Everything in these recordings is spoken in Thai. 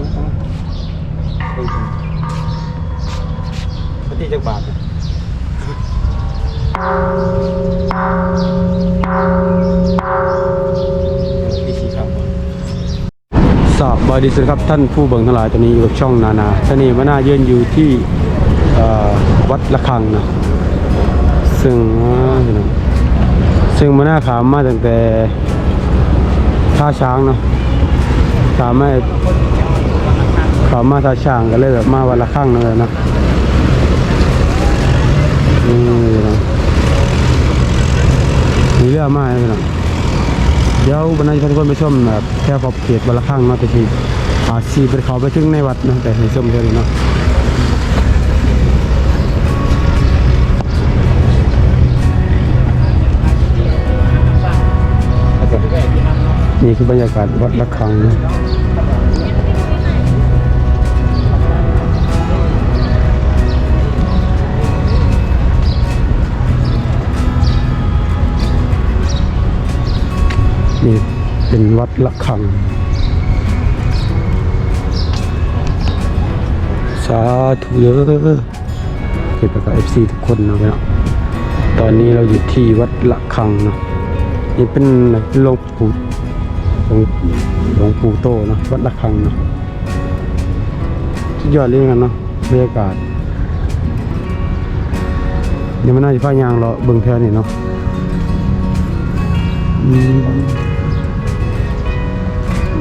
เอามาเฮ้ยปฏิจักบาทเนี่ยพี่สีขาวสอบบอดีสุดครับท่านผู้เบิ่งทั้งหลายตอนนี้อยู่กับช่องนานาท่านี่มานาเยือนอยู่ที่เอ่อวัดละคังนะซึ่งอ่าพี่น้องซึ่งมานาขามมาตั้งแต่ท่าช้างเนาะขามมา ขามาทาช้างก็เลยแบบมาวันละคังนั่นแหละนะนี่น้องมีเรื่องมากเลยน้องเดี๋ยววันนี้ท่านคนไปชมแบบแค่ขอบเขตวันละครั้งเนาะแต่ทีอาซีไปเขาไปถึงในวัดนะแต่ให้ชมเท่านี้เนาะนี่คือบรรยากาศวัดละคังนะ นี่เป็นวัดละคัง สาธุเยอะเก็บไปกับเอฟซีทุกคนนะเนาะตอนนี้เราอยู่ที่วัดละคังเนาะนี่เป็นหลวงปู่หลวงหลวงปู่โตเนาะวัดละคังเนาะสุดยอดเลยกันเนาะบรรยากาศเดี๋ยวมันน่าจะพายางเราเบิ่งแถวนี่เนาะ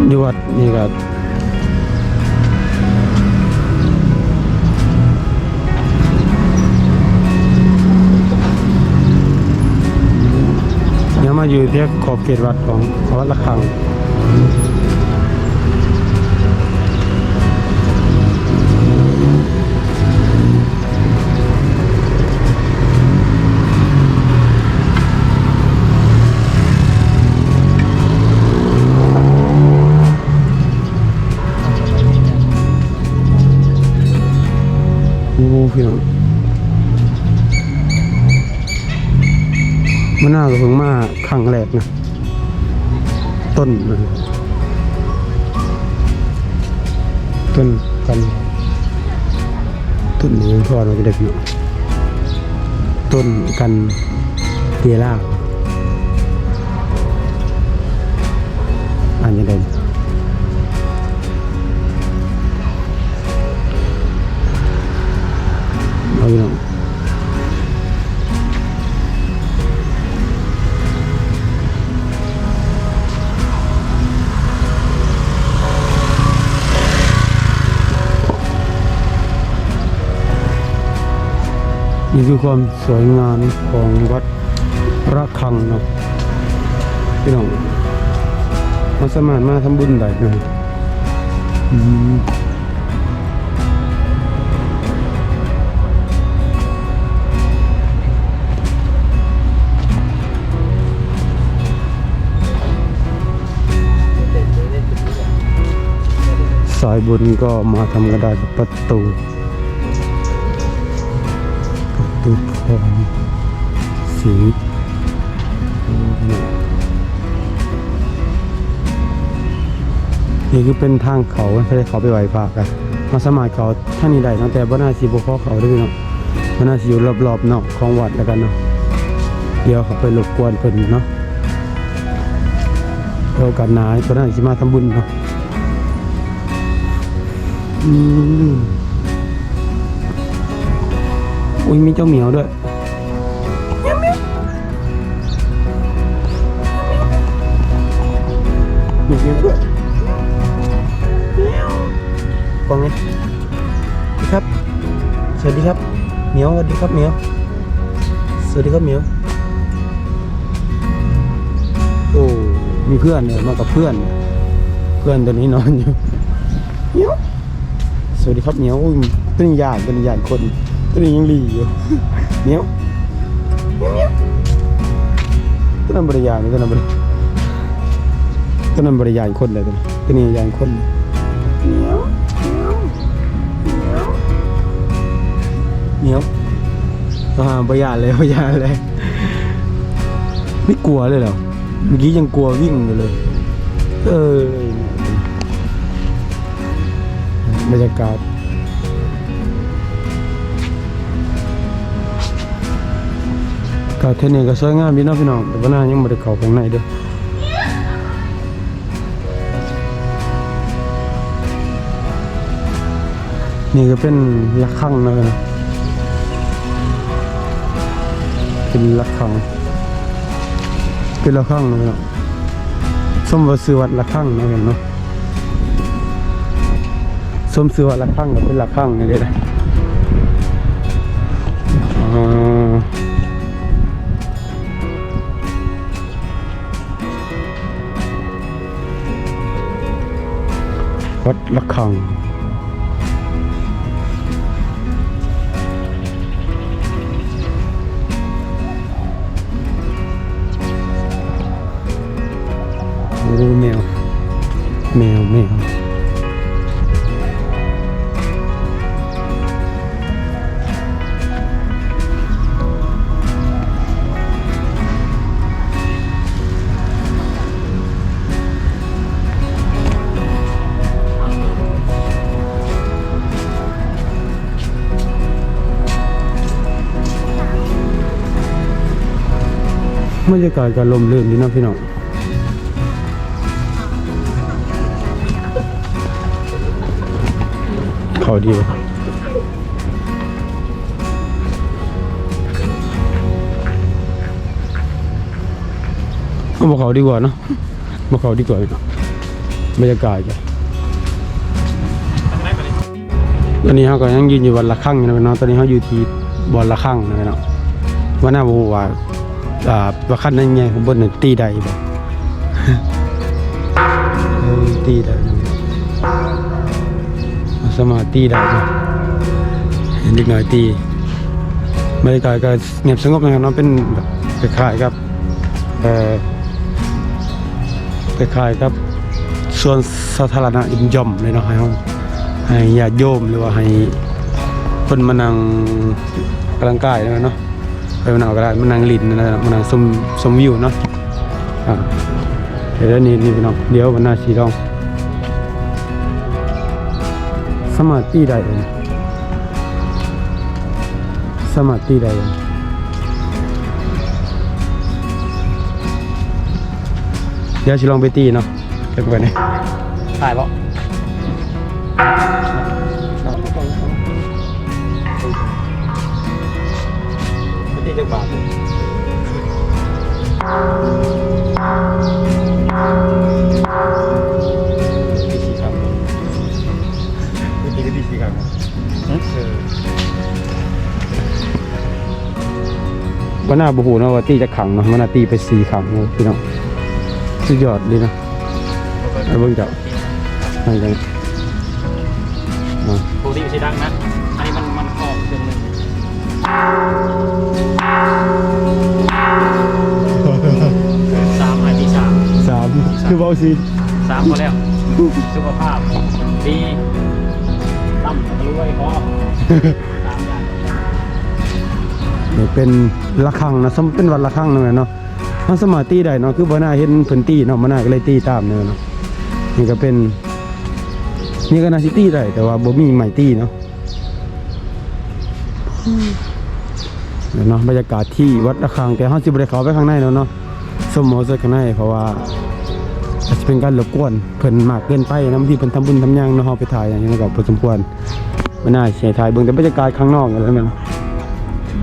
อยู่วัดนี่ก็ยังมาอยู่ที่ขอบเขตวัดของวัดละคัง ครั้งแรกนะ ต้น ต้นกันต้นนี้พ่อเราจะเด็กเนาะต้นกันเตียร่าอ่านยังไง นี่คือความสวยงามของวัดระฆังนะพี่น้องมาสมารถมาทำบุญได้นะอืมสายบุญก็มาทำกระดาษประตู งสีนี่คือเป็นทางเขาไม่ได้เขาไปไหวพากันมาสมัครเขาท่านี้ได้เนาะแต่บ้านาสีบุคอเขาด้วยเนาะบ้านาสีอยู่รอบๆเนาะของวัดแล้วกันเนาะเดี๋ยวเขาไปรบกวนเพิ่นเนาะเดี๋ยวกันหนาบ้านาสีมาทำบุญเนาะอืม อุ้ยมีเจ้าเหมียวด้วยมีเหมียวด้วยฟังไงครับ สวัสดีครับเหมียวสวัสดีครับเหมียวสวัสดีครับเหมียวโอ้มีเพื่อนเนี่ยมากับเพื่อน เพื่อนตัวนี้นอนอยู่เหมียวสวัสดีครับเหมียวอุ้ยตัวนี้ใหญ่ตัวนี้ใหญ่คน ตัวนี้ยังหลีอยู่เหมียวเหมียวเหมียวตัวนั้นบริยานตัวนั้นบริตัวนั้นบริยานคนเลยตัวนี้ตัวนี้ใหญ่คนเหมียวเหมียวเหมียวอ่าบริยานเลยบริยานเลยไม่กลัวเลยเหรอเมื่อกี้ยังกลัววิ่งอยู่เลย เออากาศ กาเทนี่ก็สวยงามดีเนาะพี่น้องแต่ว่าหน้ายังไม่ได้เข้าข้างในเด้อนี่ก็เป็นระฆังนะนะเป็นระฆัง เป็นระฆังนะพี่น้องสมว่าซื้อวัดระฆังนะพี่น้องเนาะสมซื้อว่าละข้างกับเป็นละข้างนี่เลยนะ ดละคัง บรรยากาศการลมลื่นดีนะพี่น้องเขาดีวะก็บอกเขาดีกว่าเนะบอกเขาดีกว่าพี่น้องบรรยากาศจ้ะตอนนี้เขาก็ยังยืนอยู่วันละข้างอยู่นะพี่น้องตอนนี้เขาอยู่ที่บอลละข้างนะพี่น้องว่าหน้าบูว่า อ่าว่าขั้นนั้นไงผมบนน่ะตีได้บ่เออตีได้สามารถตีได้บ่เห็นเด็กน้อยตีบรรยากาศก็เงียบสงบนะครับเนาะเป็นแบบคล้ายๆกับเอ่อคล้ายๆกับส่วนสาธารณะยิมย่อมเลยเนาะให้เราให้ญาติโยมหรือว่าให้คนมานั่งกำลังกายนะเนาะ ไปมันเอาก็ได้มันนางลินนะมันนางสมสมวิวเนาะอ่าเดี๋ยวนี้นี่พี่น้องเดี๋ยววันหน้าสีทองสมาร์ทตีได้เลยสมาร์ทตีได้เลยเดี๋ยวชิลองไปตีเนาะเก็บไว้เนี่ยถ่ายบ่ไปตีจักบาทเลยดีสีครับไปตีก็ดีสิครับเออวันหน้าบูหูเนาะว่าตีจะขังเนาะวันน้าตีไปสี่ขังเนาะพี่น้องสุดยอดเลยนะไอ้เบิ่งเจ้าใช่จังอ่าปกติไม่ใช่ดังนะ สิสามพอแล้ว สุขภาพ ดีร่ำรวยพอสามอย่างนี่เป็นระฆังนะสมเป็นวันระฆังนั่นแหละเนาะมันสมาตีได้เนาะคือบ่น่าเห็นเพิ่นตีเนาะบ่น่าก็เลยตีตามเนาะเนาะนี่ก็เป็น นี่ก็น่าสิตีได้แต่ว่าบ่มีไม้ตีเนาะเดี๋ยวเนาะบรรยากาศที่วัดระฆังแต่เฮาสิบ่ได้เข้าไปข้างในเนาะเนาะสมหมอใส่ข้างในเพราะว่า อาจจะเป็นการรบกวนเพิ่นมากเกินไปนะบางทีเพิ่นทำบุญทำหยังเนาะเฮาไปถ่ายอย่างนี้ก็พอสมควรไม่น่าสิให้ถ่ายเบิ่งแต่บรรยากาศข้างนอกนั่นแหละแม่น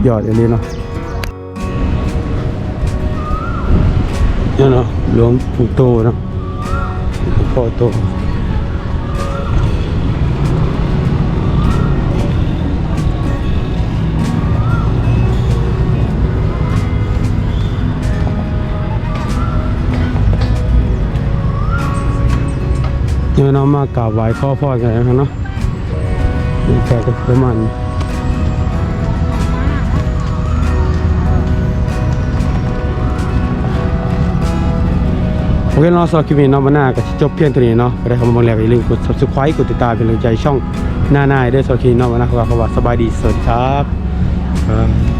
ยอดอันนี้เนาะเนี่ยเนาะหลวงปู่โตเนาะพ่อโต เนี่ยเนาะมากราบไหว้ขอพรกันนะครับเนาะนี่แกก็ประมาณโอเคเนาะสำหรับคลิปนี้เนาะมาหน้าก็สิจบเพียงเท่านี้เนาะก็ได้เข้ามาเบิ่งแล้วก็อย่าลืมกด subscribe กดติดตามเป็นกำลังใจช่องหน้าหน้าด้สำหรับคลิปนี้เนาะมาหน้าขาว่าเขาว่าสบายดีสวัสดีครับบ๊ายบาย